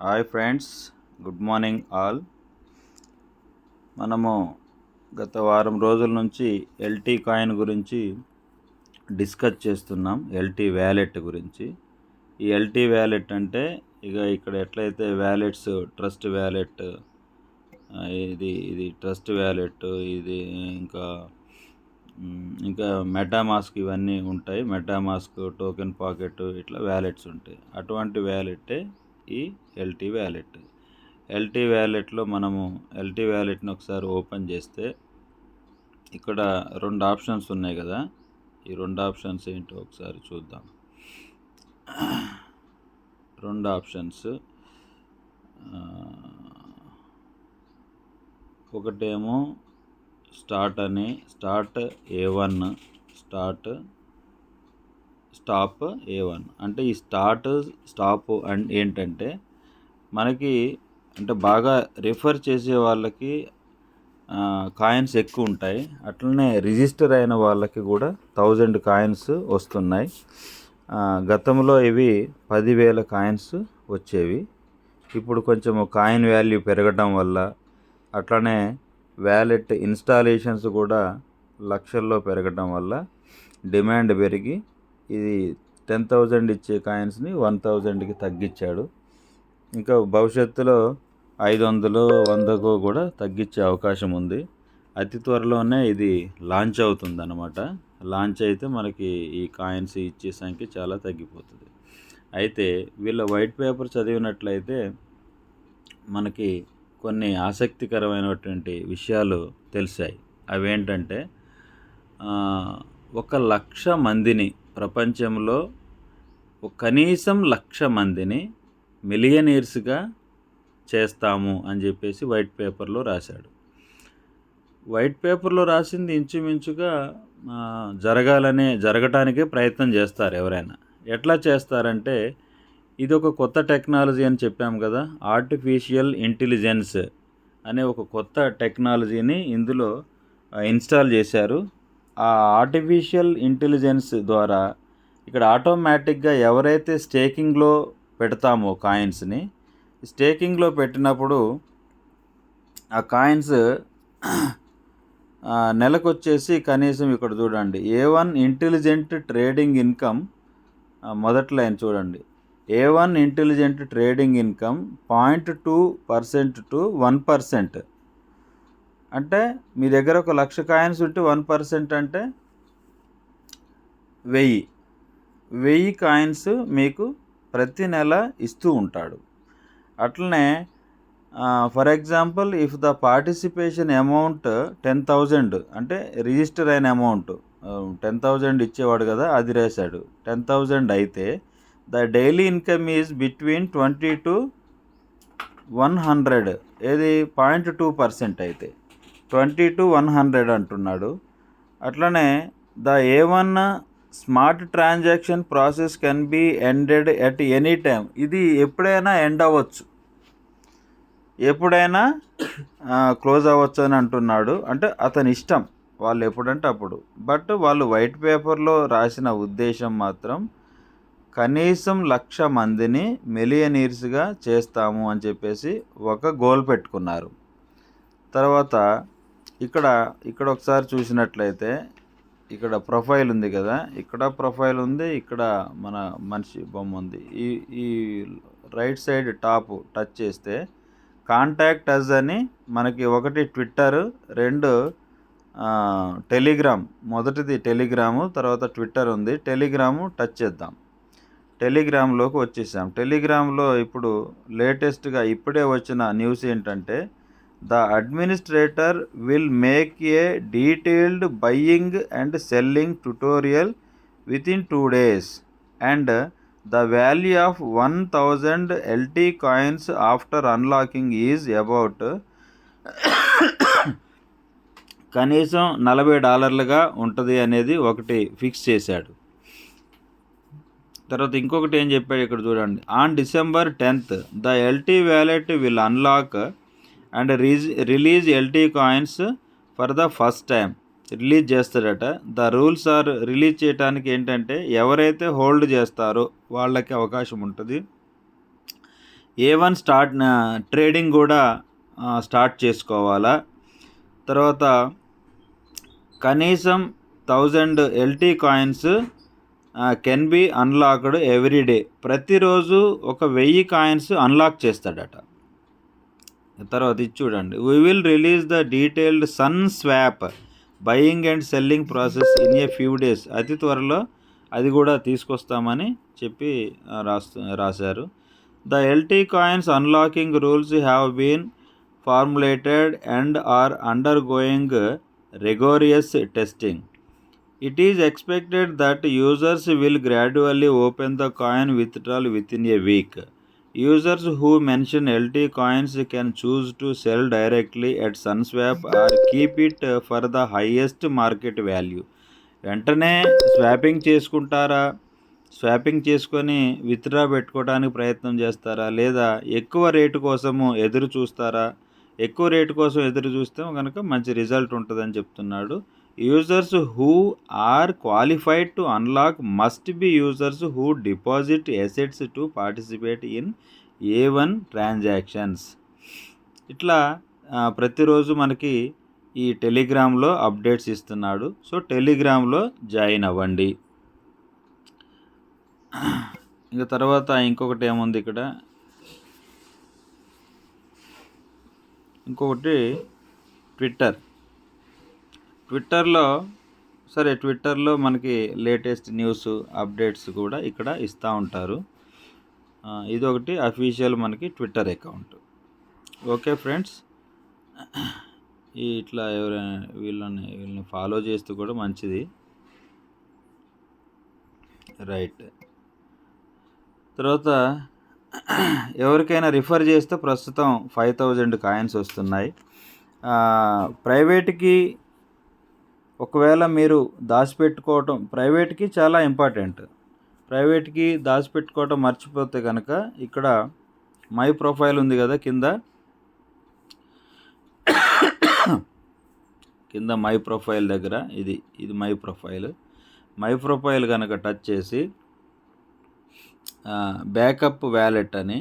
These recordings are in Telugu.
Hi friends good morning all. మనము గత వారం రోజుల నుంచి ఎల్టీ కాయిన్ గురించి డిస్కస్ చేస్తున్నాం ఎల్టీ వ్యాలెట్ గురించి. ఈ ఎల్టీ వ్యాలెట్ అంటే ఇక ఇక్కడ ఎట్లయితే వ్యాలెట్స్ ట్రస్ట్ వ్యాలెట్ ఇది ఇది ట్రస్ట్ వ్యాలెట్ ఇది ఇంకా ఇంకా మెటామాస్క్ ఇవన్నీ ఉంటాయి. మెటామాస్క్ టోకెన్ పాకెట్ ఇట్లా వ్యాలెట్స్ ఉంటాయి. అటువంటి వ్యాలెట్టే ఈ ఎల్టీ వ్యాలెట్. ఎల్టీ వ్యాలెట్లో మనము ఎల్టీ వ్యాలెట్ని ఒకసారి ఓపెన్ చేస్తే ఇక్కడ రెండు ఆప్షన్స్ ఉన్నాయి కదా. ఈ రెండు ఆప్షన్స్ ఏంటో ఒకసారి చూద్దాం. రెండు ఆప్షన్స్. ఒకటేమో స్టార్ట్ అని start A one start stop A one అంటే ఈ స్టార్ట్ స్టాప్ అండ్ ఏంటంటే మనకి అంటే బాగా రిఫర్ చేసే వాళ్ళకి కాయిన్స్ ఎక్కువ ఉంటాయి. అట్లనే రిజిస్టర్ అయిన వాళ్ళకి కూడా థౌజండ్ కాయిన్స్ వస్తున్నాయి. గతంలో ఇవి పదివేల కాయిన్స్ వచ్చేవి. ఇప్పుడు కొంచెం కాయిన్ వాల్యూ పెరగడం వల్ల అట్లనే వ్యాలెట్ ఇన్స్టాలేషన్స్ కూడా లక్షల్లో పెరగడం వల్ల డిమాండ్ పెరిగి ఇది టెన్ థౌజండ్ ఇచ్చే కాయిన్స్ని వన్ థౌజండ్కి తగ్గించాడు. ఇంకా భవిష్యత్తులో ఐదు వందలు వందకు కూడా తగ్గించే అవకాశం ఉంది. అతి త్వరలోనే ఇది లాంచ్ అవుతుంది అనమాట లాంచ్ అయితే మనకి ఈ కాయిన్స్ ఇచ్చే సంఖ్య చాలా తగ్గిపోతుంది. అయితే వీళ్ళ వైట్ పేపర్ చదివినట్లయితే మనకి కొన్ని ఆసక్తికరమైనటువంటి విషయాలు తెలిసాయి. అవేంటంటే ఒక లక్ష మందిని ప్రపంచంలో ఒక కనీసం లక్ష మందిని మిలియనీర్స్గా చేస్తాము అని చెప్పేసి వైట్ పేపర్లో రాశాడు. వైట్ పేపర్లో రాసింది ఇంచుమించుగా జరగాలనే జరగటానికే ప్రయత్నం చేస్తారు ఎవరైనా. ఎట్లా చేస్తారంటే ఇది ఒక కొత్త టెక్నాలజీ అని చెప్పాము కదా ఆర్టిఫిషియల్ ఇంటెలిజెన్స్ అనే ఒక కొత్త టెక్నాలజీని ఇందులో ఇన్స్టాల్ చేశారు. ఆ ఆర్టిఫిషియల్ ఇంటెలిజెన్స్ ద్వారా ఇక్కడ ఆటోమేటిక్గా ఎవరైతే స్టేకింగ్లో పెడతామో కాయిన్స్ని స్టేకింగ్లో పెట్టినప్పుడు ఆ కాయిన్స్ నెలకు వచ్చేసి కనీసం ఇక్కడ చూడండి A one intelligent trading income మొదటి లైన్ చూడండి. A one intelligent trading income point two percent to one percent అంటే మీ దగ్గర ఒక లక్ష కాయిన్స్ ఉంటే వన్ పర్సెంట్ అంటే వెయ్యి. వెయ్యి కాయిన్స్ మీకు ప్రతి నెల ఇస్తూ ఉంటాడు. అట్లనే for example if the participation amount ten thousand అంటే రిజిస్టర్ అయిన అమౌంట్ టెన్ థౌజండ్ ఇచ్చేవాడు కదా అది రాశాడు. టెన్ థౌజండ్ అయితే the daily income is between twenty to one hundred ఏది పాయింట్ టూ పర్సెంట్ అయితే. ట్వంటీ టు వన్ హండ్రెడ్ అంటున్నాడు. అట్లనే the A one smart transaction process can be ended at any time ఇది ఎప్పుడైనా ఎండ్ అవ్వచ్చు. ఎప్పుడైనా క్లోజ్ అవ్వచ్చు అని అంటున్నాడు. అంటే అతని ఇష్టం. వాళ్ళు ఎప్పుడంటే అప్పుడు. బట్ వాళ్ళు వైట్ పేపర్లో రాసిన ఉద్దేశం మాత్రం కనీసం లక్ష మందిని మిలియనీర్స్గా చేస్తాము అని చెప్పేసి ఒక గోల్ పెట్టుకున్నారు. తర్వాత ఇక్కడ ఇక్కడ ఒకసారి చూసినట్లయితే ఇక్కడ ప్రొఫైల్ ఉంది కదా ఇక్కడ ప్రొఫైల్ ఉంది ఇక్కడ మన మనిషి బొమ్మ ఉంది. ఈ ఈ రైట్ సైడ్ టాప్ టచ్ చేస్తే కాంటాక్ట్ అజ్ అని మనకి ఒకటి ట్విట్టర్ రెండు టెలిగ్రామ్. మొదటిది టెలిగ్రాము తర్వాత ట్విట్టర్ ఉంది. టెలిగ్రాము టచ్ చేద్దాం. టెలిగ్రామ్లోకి వచ్చేసాం. టెలిగ్రామ్లో ఇప్పుడు లేటెస్ట్గా ఇప్పుడే వచ్చిన న్యూస్ ఏంటంటే the administrator will make a detailed buying and selling tutorial within two days and the value of one thousand LT coins after unlocking is about కనీసం నలభై డాలర్లుగా ఉంటుంది అనేది ఒకటి ఫిక్స్ చేశాడు. తర్వాత ఇంకొకటి ఏం చెప్పాడు ఇక్కడ చూడండి. On December tenth the LT wallet will unlock and రీజ్ release LT coins for the first time. Release చేస్తాడట ద రూల్స్ ఆర్ రిలీజ్ చేయడానికి ఏంటంటే ఎవరైతే హోల్డ్ చేస్తారో వాళ్ళకి అవకాశం ఉంటుంది. ఏ వన్ స్టార్ట్ ట్రేడింగ్ కూడా స్టార్ట్ చేసుకోవాలా. తర్వాత కనీసం thousand LT coins can be unlocked every day. ప్రతిరోజు ఒక వెయ్యి కాయిన్స్ అన్లాక్ చేస్తాడట. తర్వాత ఇది చూడండి we will release the detailed sun swap buying and selling process in a few days అతి త్వరలో అది కూడా తీసుకొస్తామని చెప్పి రాస్తు రాశారు the LT coins unlocking rules have been formulated and are undergoing rigorous testing. It is expected that users will gradually open the coin withdrawal within a week. Users who mention LT coins can choose to sell directly at Sunswap or keep it for the highest market value. వెంటనే స్వాపింగ్ చేసుకుంటారా? స్వాపింగ్ చేసుకొని విత్డ్రా పెట్టుకోవడానికి ప్రయత్నం చేస్తారా? లేదా ఎక్కువ రేటు కోసము ఎదురు చూస్తారా? ఎక్కువ రేటు కోసం ఎదురు చూస్తే కనుక మంచి రిజల్ట్ ఉంటుందని చెప్తున్నాడు users who are qualified to unlock must be users who deposit assets to participate in A one transactions. ఇట్లా ప్రతిరోజు మనకి ఈ టెలిగ్రామ్లో అప్డేట్స్ ఇస్తున్నాడు. సో టెలిగ్రామ్లో జాయిన్ అవ్వండి. ఇంకా తర్వాత ఇంకొకటి ఏముంది ఇక్కడ? ఇంకొకటి ట్విట్టర్. ట్విట్టర్లో సరే ట్విట్టర్లో మనకి లేటెస్ట్ న్యూస్ అప్డేట్స్ కూడా ఇక్కడ ఇస్తూ ఉంటారు. ఇది ఒకటి అఫీషియల్ మనకి ట్విట్టర్ అకౌంట్. Okay friends? ఇట్లా ఎవరైనా వీళ్ళని వీళ్ళని ఫాలో చేస్తూ కూడా మంచిది. రైట్. తర్వాత ఎవరికైనా రిఫర్ చేస్తే ప్రస్తుతం ఫైవ్ థౌజండ్ కాయిన్స్ వస్తున్నాయి. ప్రైవేట్కి ఒకవేళ మీరు దాచిపెట్టుకోవటం ప్రైవేట్కి చాలా ఇంపార్టెంట్. ప్రైవేట్కి దాచిపెట్టుకోవటం మర్చిపోతే కనుక ఇక్కడ మై ప్రొఫైల్ ఉంది కదా కింద. కింద మై ప్రొఫైల్ దగ్గర ఇది ఇది మై ప్రొఫైల్. మై ప్రొఫైల్ కనుక టచ్ చేసి బ్యాకప్ వ్యాలెట్ అని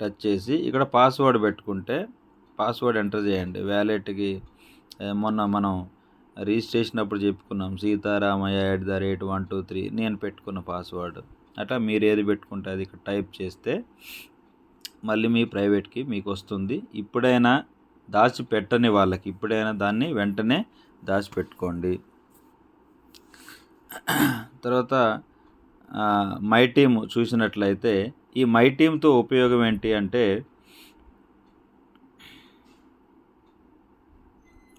టచ్ చేసి ఇక్కడ పాస్వర్డ్ పెట్టుకుంటే పాస్వర్డ్ ఎంటర్ చేయండి. వ్యాలెట్కి మొన్న మనం రిజిస్ట్రేషన్ అప్పుడు చెప్పుకున్నాం Sitaramayya at the rate one two three నేను పెట్టుకున్న పాస్వర్డ్. అట్లా మీరు ఏది పెట్టుకుంటే అది ఇక్కడ టైప్ చేస్తే మళ్ళీ మీ ప్రైవేట్కి మీకు వస్తుంది. ఇప్పుడైనా దాచిపెట్టని వాళ్ళకి ఇప్పుడైనా దాన్ని వెంటనే దాచిపెట్టుకోండి. తర్వాత మై టీమ్ చూసినట్లయితే ఈ మై టీమ్తో ఉపయోగం ఏంటి అంటే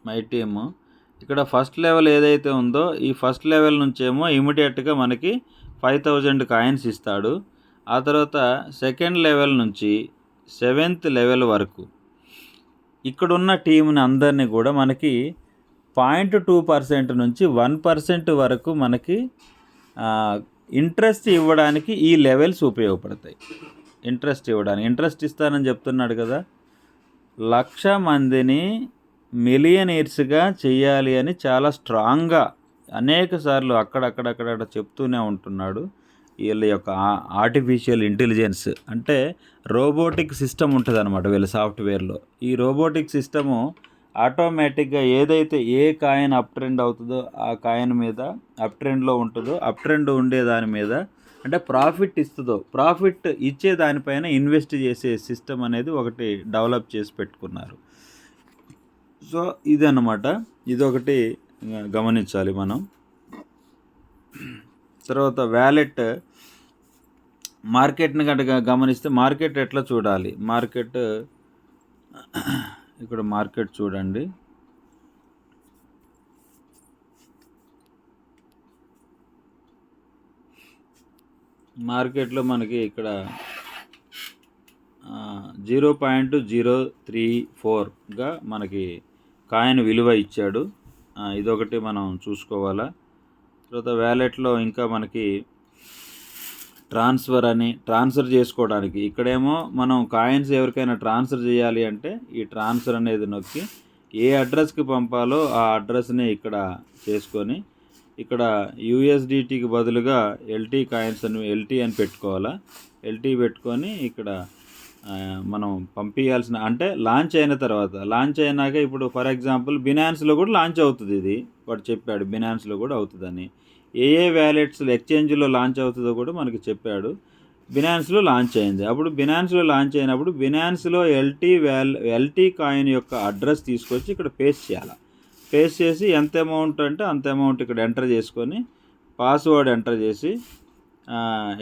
మై టీమ్ ఇక్కడ ఫస్ట్ లెవెల్ ఏదైతే ఉందో ఈ ఫస్ట్ లెవెల్ నుంచేమో ఇమీడియట్గా మనకి ఫైవ్ థౌజండ్ కాయిన్స్ ఇస్తాడు. ఆ తర్వాత సెకండ్ లెవెల్ నుంచి సెవెంత్ లెవెల్ వరకు ఇక్కడున్న టీంని అందరినీ కూడా మనకి పాయింట్ టూ పర్సెంట్ నుంచి వన్ పర్సెంట్ వరకు మనకి ఇంట్రెస్ట్ ఇవ్వడానికి ఈ లెవెల్స్ ఉపయోగపడతాయి. ఇంట్రెస్ట్ ఇవ్వడానికి. ఇంట్రెస్ట్ ఇస్తానని చెప్తున్నాడు కదా. లక్ష మందిని మిలియనీర్స్గా చేయాలి అని చాలా స్ట్రాంగ్గా అనేక సార్లు అక్కడక్కడక్కడ చెప్తూనే ఉంటున్నాడు. వీళ్ళ యొక్క ఆర్టిఫిషియల్ ఇంటెలిజెన్స్ అంటే రోబోటిక్ సిస్టమ్ ఉంటుంది అనమాట వీళ్ళ సాఫ్ట్వేర్లో. ఈ రోబోటిక్ సిస్టము ఆటోమేటిక్గా ఏదైతే ఏ కాయిన్ అప్ ట్రెండ్ అవుతుందో ఆ కాయిన్ మీద అప్ ట్రెండ్లో ఉంటుందో అప్ ట్రెండ్ ఉండే దాని మీద అంటే ప్రాఫిట్ ఇస్తుందో ప్రాఫిట్ ఇచ్చే దానిపైన ఇన్వెస్ట్ చేసే సిస్టమ్ అనేది ఒకటి డెవలప్ చేసి పెట్టుకున్నారు. సో ఇదన్నమాట. ఇది ఒకటి గమనించాలి మనం. తర్వాత వ్యాలెట్. మార్కెట్ని కనుక గమనిస్తే మార్కెట్ ఎట్లా చూడాలి? మార్కెట్ ఇక్కడ మార్కెట్ చూడండి. మార్కెట్లో మనకి ఇక్కడ జీరో పాయింట్ జీరో త్రీ ఫోర్గా మనకి కాయిన్ విలువ ఇచ్చాడు. ఇదొకటి మనం చూసుకోవాలా. తర్వాత వ్యాలెట్లో ఇంకా మనకి ట్రాన్స్ఫర్ అని ట్రాన్స్ఫర్ చేసుకోవడానికి. ఇక్కడేమో మనం కాయిన్స్ ఎవరికైనా ట్రాన్స్ఫర్ చేయాలి అంటే ఈ ట్రాన్స్ఫర్ అనేది నొక్కి ఏ అడ్రస్కి పంపాలో ఆ అడ్రస్ని ఇక్కడ చేసుకొని ఇక్కడ యూఎస్డిటీకి బదులుగా ఎల్టీ కాయిన్స్ అని ఎల్టీ అని పెట్టుకోవాలా. ఎల్టీ పెట్టుకొని ఇక్కడ మనం పంపించాల్సిన అంటే లాంచ్ అయిన తర్వాత లాంచ్ అయినాక ఇప్పుడు ఫర్ ఎగ్జాంపుల్ బినాన్స్లో కూడా లాంచ్ అవుతుంది ఇది. వాడు చెప్పాడు బినాన్స్లో కూడా అవుతుందని. ఏ ఏ వ్యాలెట్స్ ఎక్స్చేంజ్లో లాంచ్ అవుతుందో కూడా మనకి చెప్పాడు. బినాన్స్లో లాంచ్ అయింది. అప్పుడు బినాన్స్లో లాంచ్ అయినప్పుడు బినాన్స్లో ఎల్టీ వ్యాల్ ఎల్టీ కాయిన్ యొక్క అడ్రస్ తీసుకొచ్చి ఇక్కడ పేస్ట్ చేయాలి. పేస్ట్ చేసి ఎంత అమౌంట్ అంటే అంత అమౌంట్ ఇక్కడ ఎంటర్ చేసుకొని పాస్వర్డ్ ఎంటర్ చేసి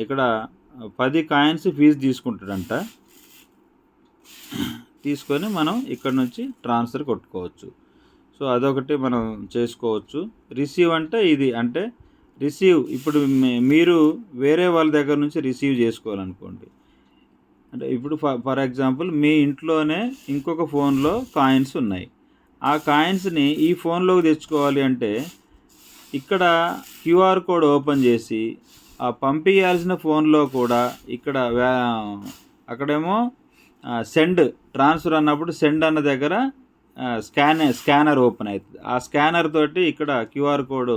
ఇక్కడ పది కాయిన్స్ ఫీజు తీసుకుంటాడంట. తీసుకొని మనం ఇక్కడ నుంచి ట్రాన్స్ఫర్ కొట్టుకోవచ్చు. సో అదొకటి మనం చేసుకోవచ్చు. రిసీవ్ అంటే ఇది అంటే రిసీవ్ ఇప్పుడు మీరు వేరే వాళ్ళ దగ్గర నుంచి రిసీవ్ చేసుకోవాలనుకోండి. అంటే ఇప్పుడు ఫర్ ఫర్ ఎగ్జాంపుల్ మీ ఇంట్లోనే ఇంకొక ఫోన్లో కాయిన్స్ ఉన్నాయి. ఆ కాయిన్స్ని ఈ ఫోన్లోకి తెచ్చుకోవాలి అంటే ఇక్కడ క్యూఆర్ కోడ్ ఓపెన్ చేసి ఆ పంపించాల్సిన ఫోన్లో కూడా ఇక్కడ వ్యా- అక్కడేమో సెండ్ ట్రాన్స్ఫర్ అన్నప్పుడు సెండ్ అన్న దగ్గర స్కాన్ స్కానర్ ఓపెన్ అవుతుంది. ఆ స్కానర్ తోటి ఇక్కడ క్యూఆర్ కోడ్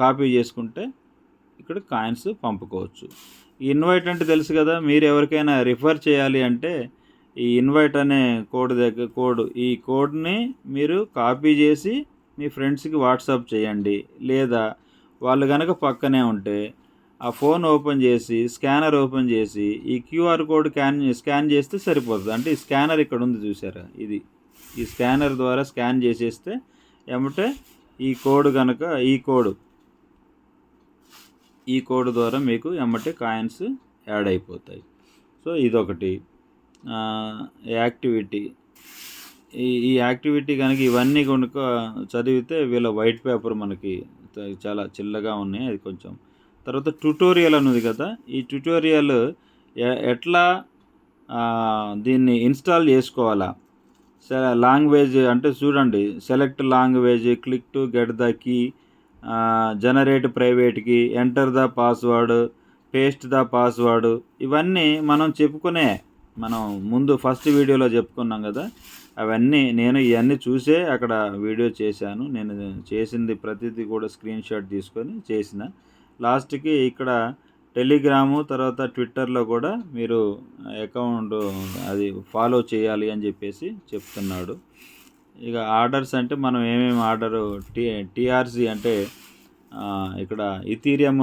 కాపీ చేసుకుంటే ఇక్కడ కాయిన్స్ పంపుకోవచ్చు. ఈ ఇన్వైట్ అంటే తెలుసు కదా మీరు ఎవరికైనా రిఫర్ చేయాలి అంటే ఈ ఇన్వైట్ అనే కోడ్ దగ్గర కోడ్ ఈ కోడ్ని మీరు కాపీ చేసి మీ ఫ్రెండ్స్కి వాట్సాప్ చేయండి. లేదా వాళ్ళు కనుక పక్కనే ఉంటే ఆ ఫోన్ ఓపెన్ చేసి స్కానర్ ఓపెన్ చేసి ఈ క్యూఆర్ కోడ్ స్కాన్ స్కాన్ చేస్తే సరిపోతుంది. అంటే ఈ స్కానర్ ఇక్కడ ఉంది చూసారా ఇది. ఈ స్కానర్ ద్వారా స్కాన్ చేసేస్తే ఏమంటే ఈ కోడ్ కనుక ఈ కోడ్ ఈ కోడ్ ద్వారా మీకు ఎమ్మటే కాయిన్స్ యాడ్ అయిపోతాయి. సో ఇదొకటి. యాక్టివిటీ. ఈ ఈ యాక్టివిటీ కనుక ఇవన్నీ కనుక చదివితే వీళ్ళ వైట్ పేపర్ మనకి చాలా చిల్లగా ఉన్నాయి. అది కొంచెం తర్వాత ట్యుటోరియల్ అనేది కదా. ఈ ట్యుటోరియల్ ఎట్లా దీన్ని ఇన్స్టాల్ చేసుకోవాలా? లాంగ్వేజ్ అంటే చూడండి. Select language click to get the key generate ప్రైవేట్కి enter the password paste the password ఇవన్నీ మనం చెప్పుకునే మనం ముందు ఫస్ట్ వీడియోలో చెప్పుకున్నాం కదా. అవన్నీ నేను ఇవన్నీ చూసే అక్కడ వీడియో చేశాను. నేను చేసింది ప్రతిదీ కూడా స్క్రీన్ షాట్ తీసుకొని చేసిన. లాస్ట్కి ఇక్కడ టెలిగ్రాము తర్వాత ట్విట్టర్లో కూడా మీరు అకౌంట్ అది ఫాలో చేయాలి అని చెప్పేసి చెప్తున్నాడు. ఇక ఆర్డర్స్ అంటే మనం ఏమేమి ఆర్డరు టీ టీఆర్సీ అంటే ఇక్కడ ఇథీరియం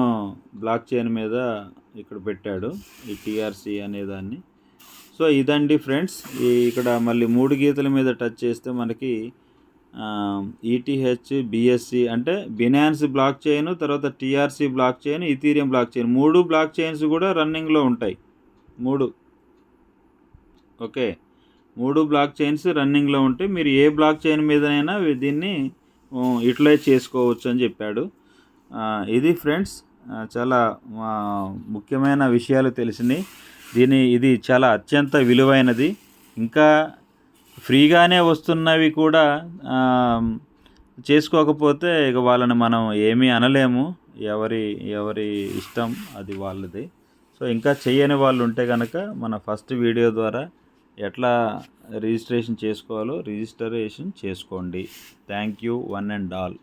బ్లాక్ చైన్ మీద ఇక్కడ పెట్టాడు ఈ టీఆర్సీ అనేదాన్ని సో ఇదండి ఫ్రెండ్స్ ఈ ఇక్కడ మళ్ళీ మూడు గీతల మీద టచ్ చేస్తే మనకి ఈటీహెచ్ బిఎస్సి అంటే బినాన్స్ బ్లాక్ చైన్ తర్వాత TRC blockchain Ethereum blockchain మూడు బ్లాక్ చైన్స్ కూడా రన్నింగ్లో ఉంటాయి. మూడు. ఓకే. మూడు బ్లాక్ చైన్స్ రన్నింగ్లో ఉంటే మీరు ఏ బ్లాక్ చైన్ మీదనైనా దీన్ని యూటిలైజ్ చేసుకోవచ్చు అని చెప్పాడు. ఇది ఫ్రెండ్స్ చాలా ముఖ్యమైన విషయాలు తెలిసినాయి. దీని ఇది చాలా అత్యంత విలువైనది. ఇంకా ఫ్రీగానే వస్తున్నవి కూడా చేసుకోకపోతే ఇక వాళ్ళని మనం ఏమీ అనలేము. ఎవరి ఎవరి ఇష్టం అది వాళ్ళది. సో ఇంకా చేయని వాళ్ళు ఉంటే కనుక మన ఫస్ట్ వీడియో ద్వారా ఎట్లా రిజిస్ట్రేషన్ చేసుకోవాలో రిజిస్టరేషన్ చేసుకోండి. Thank you one and all.